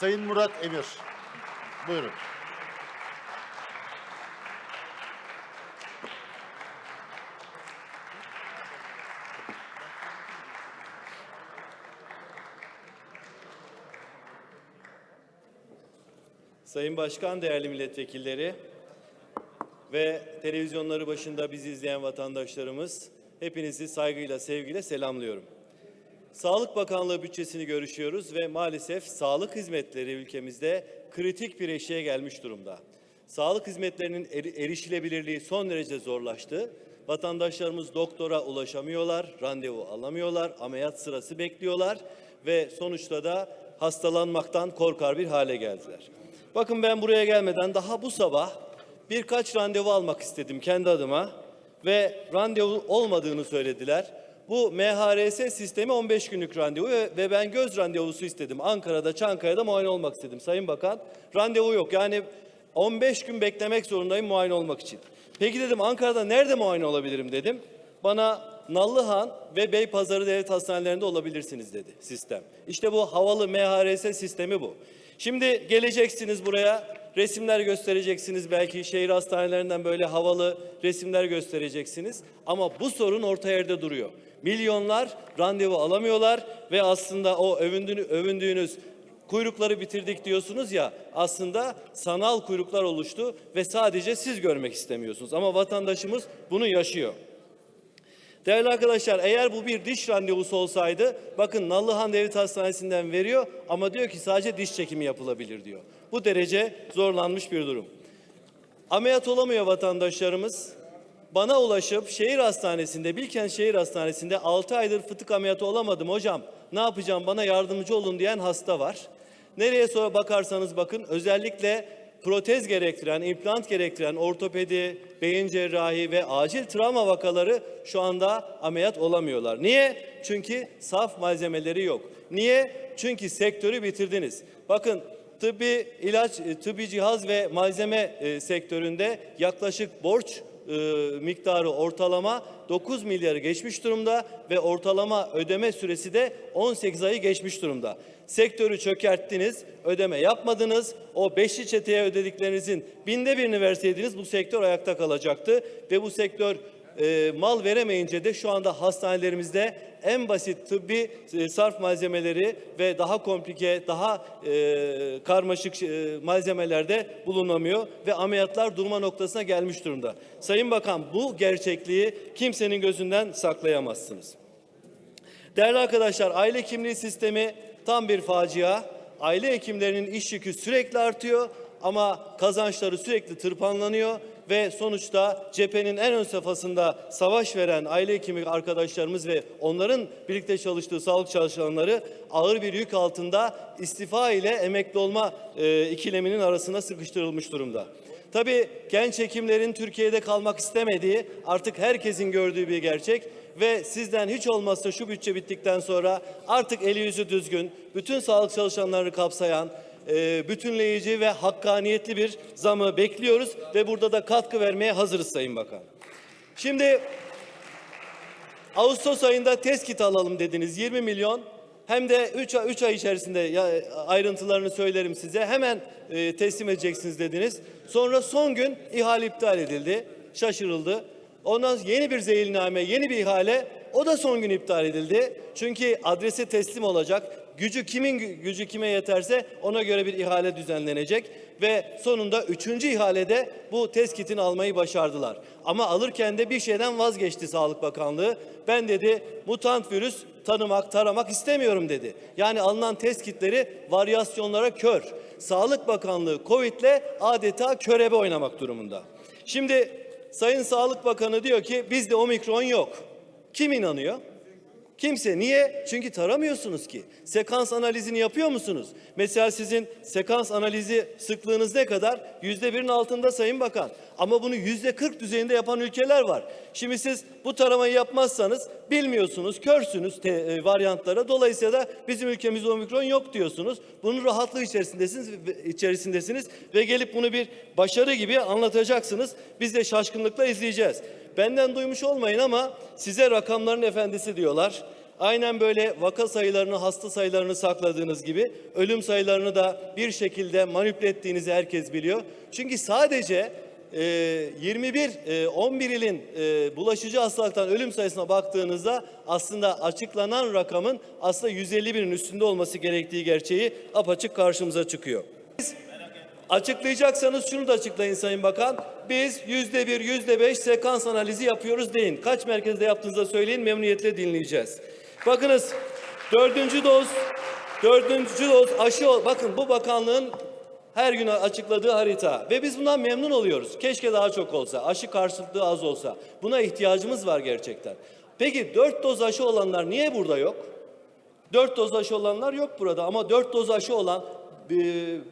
Sayın Murat Emir. Buyurun. Sayın Başkan, değerli milletvekilleri ve televizyonları başında bizi izleyen vatandaşlarımız, hepinizi saygıyla, sevgiyle selamlıyorum. Sağlık Bakanlığı bütçesini görüşüyoruz ve maalesef sağlık hizmetleri ülkemizde kritik bir eşiğe gelmiş durumda. Sağlık hizmetlerinin eri- erişilebilirliği son derece zorlaştı. Vatandaşlarımız doktora ulaşamıyorlar, randevu alamıyorlar, ameliyat sırası bekliyorlar ve sonuçta da hastalanmaktan korkar bir hale geldiler. Bakın ben buraya gelmeden daha bu sabah birkaç randevu almak istedim kendi adıma ve randevu olmadığını söylediler. Bu MHRS sistemi 15 günlük randevu ve ben göz randevusu istedim. Ankara'da, Çankaya'da muayene olmak istedim. Sayın Bakan, randevu yok. Yani 15 gün beklemek zorundayım muayene olmak için. Peki dedim Ankara'da nerede muayene olabilirim dedim. Bana Nallıhan ve Beypazarı Devlet Hastanelerinde olabilirsiniz dedi sistem. İşte bu havalı MHRS sistemi bu. Şimdi geleceksiniz buraya, resimler göstereceksiniz belki şehir hastanelerinden böyle havalı resimler göstereceksiniz. Ama bu sorun orta yerde duruyor. Milyonlar randevu alamıyorlar ve aslında o övündüğünü- övündüğünüz kuyrukları bitirdik diyorsunuz ya aslında sanal kuyruklar oluştu ve sadece siz görmek istemiyorsunuz. Ama vatandaşımız bunu yaşıyor. Değerli arkadaşlar eğer bu bir diş randevusu olsaydı bakın Nallıhan Devlet Hastanesi'nden veriyor ama diyor ki sadece diş çekimi yapılabilir diyor. Bu derece zorlanmış bir durum. Ameliyat olamıyor vatandaşlarımız. Bana ulaşıp şehir hastanesinde, Bilkent Şehir Hastanesi'nde 6 aydır fıtık ameliyatı olamadım hocam. Ne yapacağım bana yardımcı olun diyen hasta var. Nereye sonra bakarsanız bakın özellikle protez gerektiren, implant gerektiren ortopedi, beyin cerrahi ve acil travma vakaları şu anda ameliyat olamıyorlar. Niye? Çünkü saf malzemeleri yok. Niye? Çünkü sektörü bitirdiniz. Bakın tıbbi ilaç, e, tıbbi cihaz ve malzeme e, sektöründe yaklaşık borç e, miktarı ortalama 9 milyarı geçmiş durumda ve ortalama ödeme süresi de 18 ayı geçmiş durumda. Sektörü çökerttiniz, ödeme yapmadınız. O beşli çeteye ödediklerinizin binde birini verseydiniz bu sektör ayakta kalacaktı ve bu sektör e, mal veremeyince de şu anda hastanelerimizde en basit tıbbi e, sarf malzemeleri ve daha komplike, daha e, karmaşık e, malzemelerde bulunamıyor ve ameliyatlar durma noktasına gelmiş durumda. Sayın Bakan bu gerçekliği kimsenin gözünden saklayamazsınız. Değerli arkadaşlar aile kimliği sistemi tam bir facia. Aile hekimlerinin iş yükü sürekli artıyor ama kazançları sürekli tırpanlanıyor ve sonuçta cephenin en ön safhasında savaş veren aile hekimi arkadaşlarımız ve onların birlikte çalıştığı sağlık çalışanları ağır bir yük altında istifa ile emekli olma e, ikileminin arasına sıkıştırılmış durumda. Tabii genç hekimlerin Türkiye'de kalmak istemediği artık herkesin gördüğü bir gerçek ve sizden hiç olmazsa şu bütçe bittikten sonra artık eli yüzü düzgün, bütün sağlık çalışanlarını kapsayan, e, bütünleyici ve hakkaniyetli bir zamı bekliyoruz ve burada da katkı vermeye hazırız Sayın Bakan. Şimdi Ağustos ayında test kit alalım dediniz 20 milyon. Hem de 3 ay, üç ay içerisinde ya, ayrıntılarını söylerim size. Hemen e, teslim edeceksiniz dediniz. Sonra son gün ihale iptal edildi. Şaşırıldı. Ondan yeni bir zeyilname, yeni bir ihale o da son gün iptal edildi. Çünkü adrese teslim olacak. Gücü kimin gü- gücü kime yeterse ona göre bir ihale düzenlenecek ve sonunda üçüncü ihalede bu test kitini almayı başardılar. Ama alırken de bir şeyden vazgeçti Sağlık Bakanlığı. Ben dedi mutant virüs tanımak, taramak istemiyorum dedi. Yani alınan test kitleri varyasyonlara kör. Sağlık Bakanlığı Covid'le adeta körebe oynamak durumunda. Şimdi Sayın Sağlık Bakanı diyor ki bizde omikron yok. Kim inanıyor? Kimse. Niye? Çünkü taramıyorsunuz ki. Sekans analizini yapıyor musunuz? Mesela sizin sekans analizi sıklığınız ne kadar? Yüzde birin altında Sayın Bakan. Ama bunu yüzde kırk düzeyinde yapan ülkeler var. Şimdi siz bu taramayı yapmazsanız bilmiyorsunuz, körsünüz te- e, varyantlara. Dolayısıyla da bizim ülkemizde omikron yok diyorsunuz. Bunun rahatlığı içerisindesiniz, içerisindesiniz ve gelip bunu bir başarı gibi anlatacaksınız. Biz de şaşkınlıkla izleyeceğiz. Benden duymuş olmayın ama size rakamların efendisi diyorlar. Aynen böyle vaka sayılarını, hasta sayılarını sakladığınız gibi ölüm sayılarını da bir şekilde manipüle ettiğinizi herkes biliyor. Çünkü sadece e, 21 e, 11 ilin e, bulaşıcı hastalıktan ölüm sayısına baktığınızda aslında açıklanan rakamın aslında 150 binin üstünde olması gerektiği gerçeği apaçık karşımıza çıkıyor. Açıklayacaksanız şunu da açıklayın Sayın Bakan. Biz yüzde bir, yüzde beş sekans analizi yapıyoruz deyin. Kaç merkezde yaptığınızda söyleyin memnuniyetle dinleyeceğiz. Bakınız dördüncü doz, dördüncü doz aşı, bakın bu bakanlığın her gün açıkladığı harita ve biz bundan memnun oluyoruz. Keşke daha çok olsa, aşı karşılıklı az olsa. Buna ihtiyacımız var gerçekten. Peki dört doz aşı olanlar niye burada yok? Dört doz aşı olanlar yok burada ama dört doz aşı olan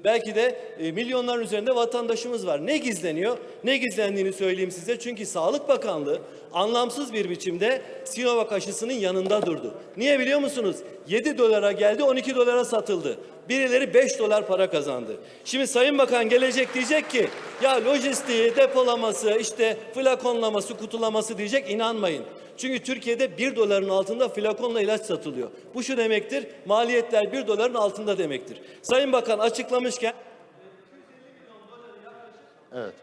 belki de e, milyonların üzerinde vatandaşımız var. Ne gizleniyor? Ne gizlendiğini söyleyeyim size. Çünkü Sağlık Bakanlığı anlamsız bir biçimde Sinovac aşısının yanında durdu. Niye biliyor musunuz? 7 dolara geldi 12 dolara satıldı. Birileri 5 dolar para kazandı. Şimdi Sayın Bakan gelecek diyecek ki ya lojistiği, depolaması, işte flakonlaması, kutulaması diyecek inanmayın. Çünkü Türkiye'de 1 doların altında flakonla ilaç satılıyor. Bu şu demektir, maliyetler 1 doların altında demektir. Sayın Bakan açıklamışken Evet.